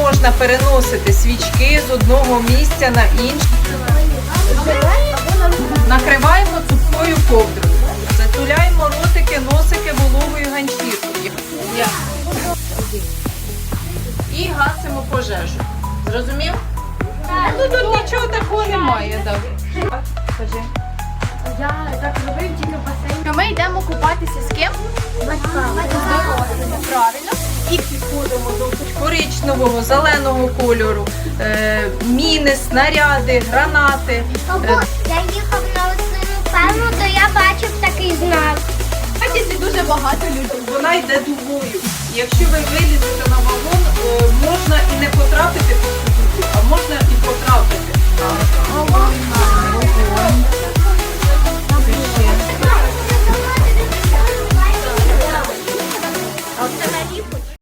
можна переносити свічки з одного місця на інше. Накриваємо сухою ковдрою. Затуляємо ротики, носики вологою ганчіркою. І гасимо пожежу. Зрозумів? Ну тут нічого такого немає. Так. Я так робив тільки в басейні. Ми йдемо купатися? З до нового, зеленого кольору, е, міни, снаряди, гранати. Е, Я їхав на осину ферму, то я бачив такий знак. Бачите, дуже багато людей. Вона йде дугою. Якщо ви вилізете